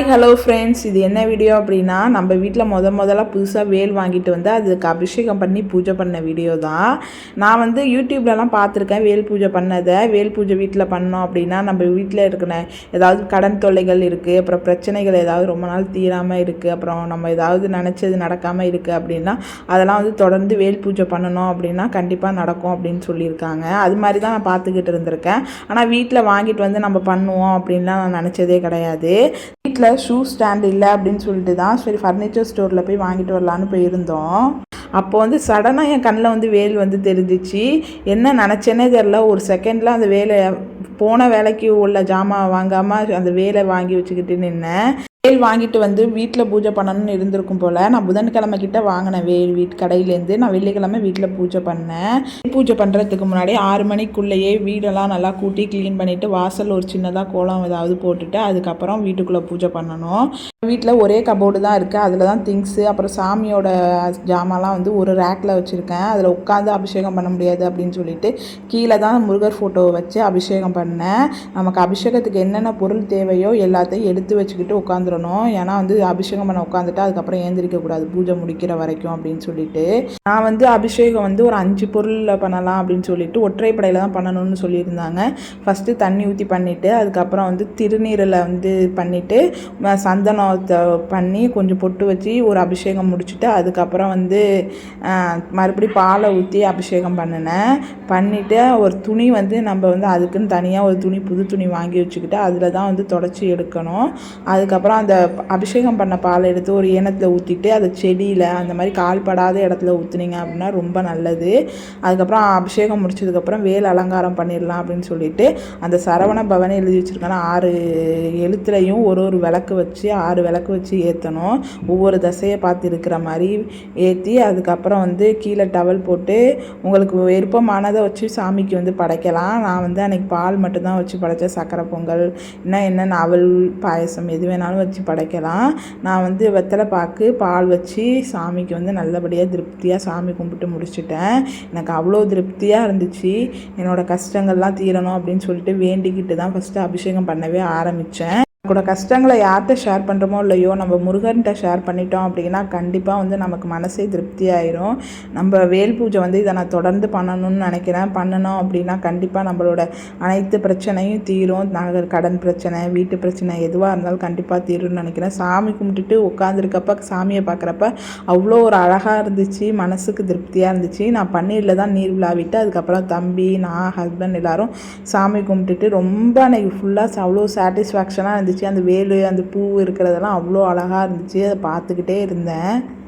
Hi hello friends இது என்ன video அப்படின்னா நம்ம வீட்டில் முத முதல்ல புதுசாக வேல் வாங்கிட்டு வந்து அதுக்கு அபிஷேகம் பண்ணி பூஜை பண்ண வீடியோ தான். நான் வந்து யூடியூப்லலாம் பார்த்துருக்கேன் வேல் பூஜை பண்ணதை. வேல் பூஜை வீட்டில் பண்ணோம் அப்படின்னா நம்ம வீட்டில் இருக்கிற ஏதாவது கடன் தொல்லைகள் இருக்குது அப்புறம் பிரச்சனைகள் ஏதாவது ரொம்ப நாள் தீராமல் இருக்குது அப்புறம் நம்ம ஏதாவது நினச்சது நடக்காமல் இருக்குது அப்படின்னா அதெல்லாம் வந்து தொடர்ந்து வேல் பூஜை பண்ணணும் அப்படின்னா கண்டிப்பாக நடக்கும் அப்படின்னு சொல்லியிருக்காங்க. அது மாதிரி தான் நான் பார்த்துக்கிட்டு இருந்திருக்கேன். ஆனால் வீட்டில் வாங்கிட்டு வந்து நம்ம பண்ணுவோம் அப்படின்லாம் நான் நினச்சதே கிடையாது. வீட்டில் ஷூ ஸ்டாண்ட் இல்லை அப்படின்னு சொல்லிட்டு தான் சரி ஃபர்னிச்சர் ஸ்டோரில் போய் வாங்கிட்டு வரலான்னு போயிருந்தோம். அப்போ வந்து சடனாக என் கண்ணில் வந்து வேல் வந்து தெரிஞ்சிச்சு. என்ன நினச்சேனே தெரில ஒரு செகண்டில் அந்த வேலை போன வேலைக்கு உள்ள ஜாமான் வாங்காமல் அந்த வேலை வாங்கி வச்சுக்கிட்டு நின்னேன். வேல் வாங்கிட்டு வந்து வீட்டில் பூஜை பண்ணணும்னு இருந்திருக்கும் போல் நான் புதன்கிழமை கிட்ட வாங்கினேன் வேல் வீட்டு கடையிலேருந்து நான் வெள்ளிக்கிழமை வீட்டில் பூஜை பண்ணேன். பூஜை பண்ணுறதுக்கு முன்னாடி ஆறு மணிக்குள்ளேயே வீடெல்லாம் நல்லா கூட்டி க்ளீன் பண்ணிவிட்டு வாசல் ஒரு சின்னதாக கோலம் ஏதாவது போட்டுட்டு அதுக்கப்புறம் வீட்டுக்குள்ளே பூஜை பண்ணணும். வீட்டில் ஒரே கபோர்டு தான் இருக்குது அதில் தான் திங்ஸு அப்புறம் சாமியோட ஜாமான்லாம் வந்து ஒரு ரேக்கில் வச்சுருக்கேன். அதில் உட்காந்து அபிஷேகம் பண்ண முடியாது அப்படின்னு சொல்லிட்டு கீழே தான் முருகர் ஃபோட்டோவை வச்சு அபிஷேகம் பண்ணேன். நமக்கு அபிஷேகத்துக்கு என்னென்ன பொருள் தேவையோ எல்லாத்தையும் எடுத்து வச்சுக்கிட்டு உட்காந்துடணும் ஏன்னா வந்து அபிஷேகம் பண்ண உட்காந்துட்டு அதுக்கப்புறம் ஏந்திரிக்கக்கூடாது பூஜை முடிக்கிற வரைக்கும் அப்படின்னு சொல்லிட்டு. நான் வந்து அபிஷேகம் வந்து ஒரு அஞ்சு பொருளில் பண்ணலாம் அப்படின்னு சொல்லிட்டு ஒற்றைப்படையில் தான் பண்ணணும்னு சொல்லியிருந்தாங்க. ஃபஸ்ட்டு தண்ணி ஊற்றி பண்ணிவிட்டு அதுக்கப்புறம் வந்து திருநீரில் வந்து பண்ணிவிட்டு சந்தனத்தை பண்ணி கொஞ்சம் பொட்டு வச்சு ஒரு அபிஷேகம் முடிச்சுட்டு அதுக்கப்புறம் வந்து மறுபடியும் பாலை ஊற்றி அபிஷேகம் பண்ணினேன். பண்ணிவிட்டு ஒரு துணி வந்து நம்ம வந்து அதுக்குன்னு தனியாக ஒரு துணி புது துணி வாங்கி வச்சுக்கிட்டு அதில் தான் வந்து தொடச்சி எடுக்கணும். அதுக்கப்புறம் அந்த அபிஷேகம் பண்ண பாலை எடுத்து ஒரு ஏனத்தில் ஊற்றிட்டு அதை செடியில் அந்த மாதிரி கால் படாத இடத்துல ஊற்றுனீங்க அப்படின்னா ரொம்ப நல்லது. அதுக்கப்புறம் அபிஷேகம் முடிச்சதுக்கப்புறம் வேல் அலங்காரம் பண்ணிடலாம் அப்படின்னு சொல்லிட்டு அந்த சரவண பவனை எழுதி வச்சுருக்கேன்னா ஆறு எழுத்துலையும் ஒரு ஒரு விளக்கு வச்சு ஆறு விளக்கு வச்சு ஏற்றணும் ஒவ்வொரு தசையை பார்த்து இருக்கிற மாதிரி ஏற்றி அதுக்கப்புறம் வந்து கீழே டவல் போட்டு உங்களுக்கு விருப்பமானதை வச்சு சாமிக்கு வந்து படைக்கலாம். நான் வந்து அன்றைக்கி பால் மட்டும்தான் வச்சு படைத்தேன் சக்கரை பொங்கல் இன்னும் என்னென்ன அவல் பாயசம் எது வேணாலும் வச்சு படைக்கலாம். நான் வந்து வெத்தலை பாக்கு பால் வச்சு சாமிக்கு வந்து நல்லபடியாக திருப்தியாக சாமி கும்பிட்டு முடிச்சுட்டேன். எனக்கு அவ்வளோ திருப்தியாக இருந்துச்சு. என்னோடய கஷ்டங்கள்லாம் தீரணும் அப்படின்னு சொல்லிட்டு வேண்டிக்கிட்டு தான் ஃபஸ்ட்டு அபிஷேகம் பண்ணவே ஆரம்பித்தேன் கூட கஷ்டங்களை யார்கிட்ட ஷேர் பண்ணுறோமோ இல்லையோ நம்ம முருகன்கிட்ட ஷேர் பண்ணிட்டோம் அப்படின்னா கண்டிப்பாக வந்து நமக்கு மனசே திருப்தியாயிரும். நம்ம வேல் பூஜை வந்து இதை நான் தொடர்ந்து பண்ணணும்னு நினைக்கிறேன். பண்ணணும் அப்படின்னா கண்டிப்பாக நம்மளோட அனைத்து பிரச்சனையும் தீரும். நாங்கள் கடன் பிரச்சனை வீட்டு பிரச்சனை எதுவாக இருந்தாலும் கண்டிப்பாக தீரும்னு நினைக்கிறேன். சாமி கும்பிட்டுட்டு உட்காந்துருக்கப்ப சாமியை பார்க்குறப்ப அவ்வளோ ஒரு அழகாக இருந்துச்சு. மனசுக்கு திருப்தியாக இருந்துச்சு. நான் பன்னீரில் தான் நீர் விழாவிட்டு அதுக்கப்புறம் தம்பி நான் ஹஸ்பண்ட் எல்லாரும் சாமி கும்பிட்டுட்டு ரொம்ப அன்னைக்கு ஃபுல்லாக அவ்வளோ சாட்டிஸ்ஃபேக்ஷனாக இருந்துச்சு. அந்த வேலு அந்த பூ இருக்கிறதெல்லாம் அவ்வளோ அழகாக இருந்துச்சு. அதை பார்த்துக்கிட்டே இருந்தேன்.